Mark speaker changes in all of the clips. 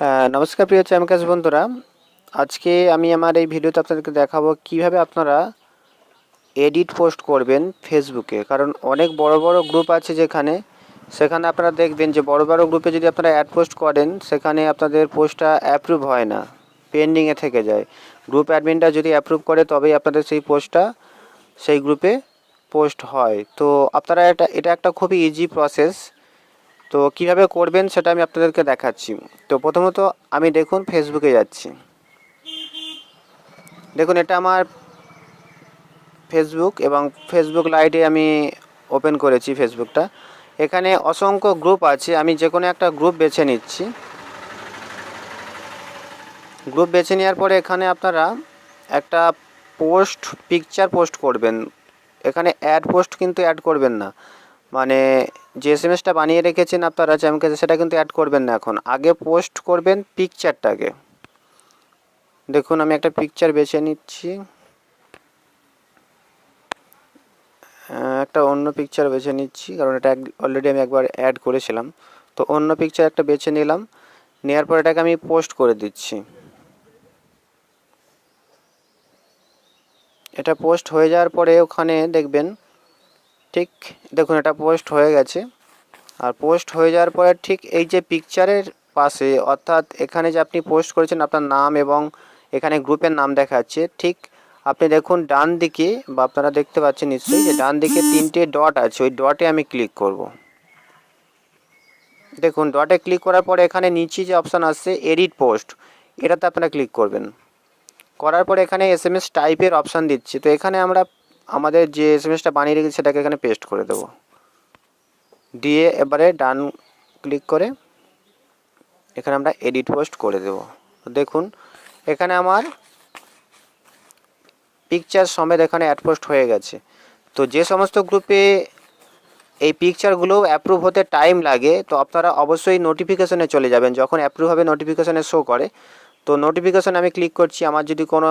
Speaker 1: হ্যাঁ নমস্কার প্রিয় চ্যামকাস বন্ধুরা। আজকে আমি আমার এই ভিডিওতে আপনাদেরকে দেখাবো কীভাবে আপনারা এডিট পোস্ট করবেন ফেসবুকে কারণ অনেক বড় বড় গ্রুপ আছে যেখানে, সেখানে আপনারা দেখবেন যে বড় বড় গ্রুপে যদি আপনারা অ্যাড পোস্ট করেন, সেখানে আপনাদের পোস্টটা অ্যাপ্রুভ হয় না পেন্ডিংয়ে থেকে যায়। গ্রুপ অ্যাডমিনটা যদি অ্যাপ্রুভ করে, তবেই আপনাদের সেই পোস্টটা সেই গ্রুপে পোস্ট হয়। তো আপনারা এটা এটা একটা খুবই ইজি প্রসেস তো কীভাবে করবেন সেটা আমি আপনাদেরকে দেখাচ্ছি। তো প্রথমত আমি দেখুন ফেসবুকে যাচ্ছি। দেখুন, এটা আমার ফেসবুক এবং ফেসবুক লাইটে আমি ওপেন করেছি ফেসবুকটা এখানে অসংখ্য গ্রুপ আছে, আমি যে কোনো একটা গ্রুপ বেছে নিচ্ছি। গ্রুপ বেছে নেওয়ার পরে এখানে আপনারা একটা পোস্ট পিকচার পোস্ট করবেন। এখানে অ্যাড পোস্ট কিন্তু অ্যাড করবেন না। মানে যে এস এম এসটা বানিয়ে রেখেছেন আপনারা চ্যামকে সেটা কিন্তু অ্যাড করবেন না এখন। আগে পোস্ট করবেন পিকচারটাকে দেখুন, আমি একটা পিকচার বেছে নিচ্ছি। একটা অন্য পিকচার বেছে নিচ্ছি, কারণ এটা অলরেডি আমি একবার অ্যাড করেছিলাম। তো অন্য পিকচার একটা বেছে নিলাম। নেওয়ার পর এটাকে আমি পোস্ট করে দিচ্ছি। এটা পোস্ট হয়ে যাওয়ার পরে ওখানে দেখবেন ঠিক, দেখুন এটা পোস্ট হয়ে গেছে। আর পোস্ট হয়ে যাওয়ার পরে ঠিক এই যে পিকচারের পাশে, অর্থাৎ এখানে যে আপনি পোস্ট করেছেন আপনার নাম এবং এখানে গ্রুপের নাম দেখাচ্ছে, ঠিক আপনি দেখুন ডান দিকে বা আপনারা দেখতে পাচ্ছেন নিশ্চয়ই যে ডান দিকে তিনটে ডট আছে, ওই ডটে আমি ক্লিক করব। দেখুন ডটে ক্লিক করার পরে এখানে নিচে যে অপশান আসছে এডিট পোস্ট এটাতে আপনারা ক্লিক করবেন। করার পরে এখানে এস এম এস টাইপের অপশান দিচ্ছি। তো এখানে আমরা আমাদের যে এস এম এসটা বানিয়ে রেখেছি, সেটাকে এখানে পেস্ট করে দেবো। দিয়ে এবারে ডান ক্লিক করে এখানে আমরা এডিট পোস্ট করে দেব। দেখুন, এখানে আমার পিকচার সমেত এখানে অ্যাড পোস্ট হয়ে গেছে। তো যে সমস্ত গ্রুপে এই পিকচারগুলো অ্যাপ্রুভ হতে টাইম লাগে, তো আপনারা অবশ্যই নোটিফিকেশনে চলে যাবেন। যখন অ্যাপ্রুভ হবে নোটিফিকেশনে শো করে। তো নোটিফিকেশন আমি ক্লিক করছি, আমার যদি কোনো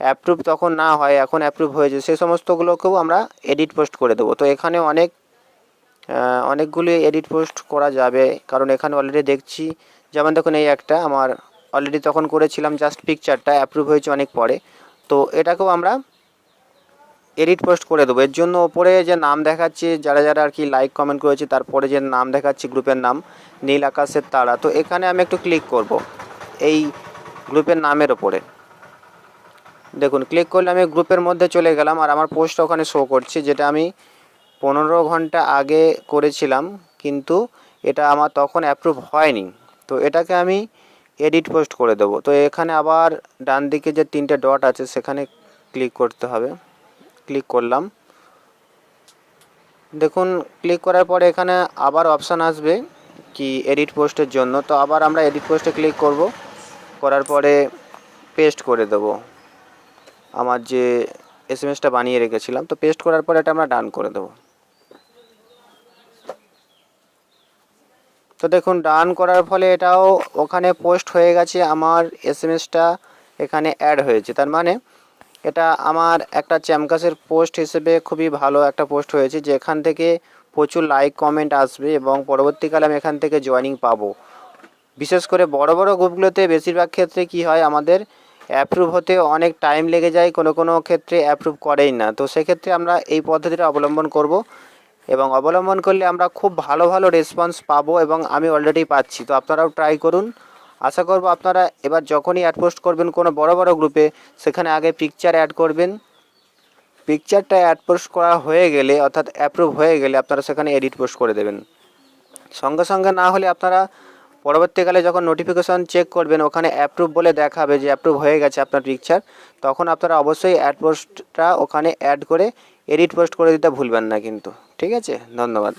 Speaker 1: অ্যাপ্রুভ তখন না হয়, এখন অ্যাপ্রুভ হয়েছে সেই সমস্তগুলোকেও আমরা এডিট পোস্ট করে দেবো। তো এখানে অনেক অনেকগুলি এডিট পোস্ট করা যাবে, কারণ এখানে অলরেডি দেখছি, যেমন দেখুন এই একটা, আমার অলরেডি তখন করেছিলাম জাস্ট পিকচারটা অ্যাপ্রুভ হয়েছে অনেক পরে। তো এটাকেও আমরা এডিট পোস্ট করে দেবো। এর জন্য ওপরে যে নাম দেখাচ্ছে, যারা যারা আর কি লাইক কমেন্ট করেছে, তারপরে যে নাম দেখাচ্ছে গ্রুপের নাম, নীল আকাশের তারা। তো এখানে আমি একটু ক্লিক করব, এই গ্রুপের নামের ওপরে। দেখুন ক্লিক করলে আমি গ্রুপের মধ্যে চলে গেলাম আর আমার পোস্ট ওখানে শো করছে, যেটা আমি পনেরো ঘণ্টা আগে করেছিলাম, কিন্তু এটা আমার তখন অ্যাপ্রুভ হয়নি। তো এটাকে আমি এডিট পোস্ট করে দেবো। তো এখানে আবার ডান দিকে যে তিনটে ডট আছে, সেখানে ক্লিক করতে হবে। ক্লিক করলাম। দেখুন ক্লিক করার পরে এখানে আবার অপশান আসবে কি এডিট পোস্টের জন্য। তো আবার আমরা এডিট পোস্টে ক্লিক করব, করার পরে পেস্ট করে দেব। আমার যে এস এম এসটা বানিয়ে রেখেছিলাম, তো পেস্ট করার পরে এটা আমরা ডান করে দেবো। তো দেখুন ডান করার ফলে এটাও ওখানে পোস্ট হয়ে গেছে, আমার এস এম এসটা এখানে অ্যাড হয়েছে। তার মানে এটা আমার একটা চ্যামকাসের পোস্ট হিসেবে খুবই ভালো একটা পোস্ট হয়েছে, যেখান থেকে প্রচুর লাইক কমেন্ট আসবে এবং পরবর্তীকালে আমি এখান থেকে জয়েনিং পাবো। বিশেষ করে বড় বড় গ্রুপগুলোতে বেশিরভাগ ক্ষেত্রে কি হয়, আমাদের অ্যাপ্রুভ হতে অনেক টাইম লেগে যায়, কোনো কোনো ক্ষেত্রে অ্যাপ্রুভ করেই না। তো সেক্ষেত্রে আমরা এই পদ্ধতিটা অবলম্বন করব এবং অবলম্বন করলে আমরা খুব ভালো ভালো রেসপন্স পাবো এবং আমি অলরেডি পাচ্ছি। তো আপনারাও ট্রাই করুন। আশা করব আপনারা এবার যখনই অ্যাড পোস্ট করবেন কোনো বড় বড় গ্রুপে সেখানে আগে পিকচার অ্যাড করবেন। পিকচারটা অ্যাড পোস্ট করা হয়ে গেলে, অর্থাৎ অ্যাপ্রুভ হয়ে গেলে আপনারা সেখানে এডিট পোস্ট করে দেবেন। সঙ্গে সঙ্গে না হলে আপনারা পরবর্তীকালে যখন নোটিফিকেশন চেক করবেন, ওখানে অ্যাপ্রুভ বলে দেখাবে যে অ্যাপ্রুভ হয়ে গেছে আপনার পিকচার তখন আপনারা অবশ্যই অ্যাড পোস্টটা ওখানে অ্যাড করে এডিট পোস্ট করে দিতে ভুলবেন না কিন্তু। ঠিক আছে? ধন্যবাদ।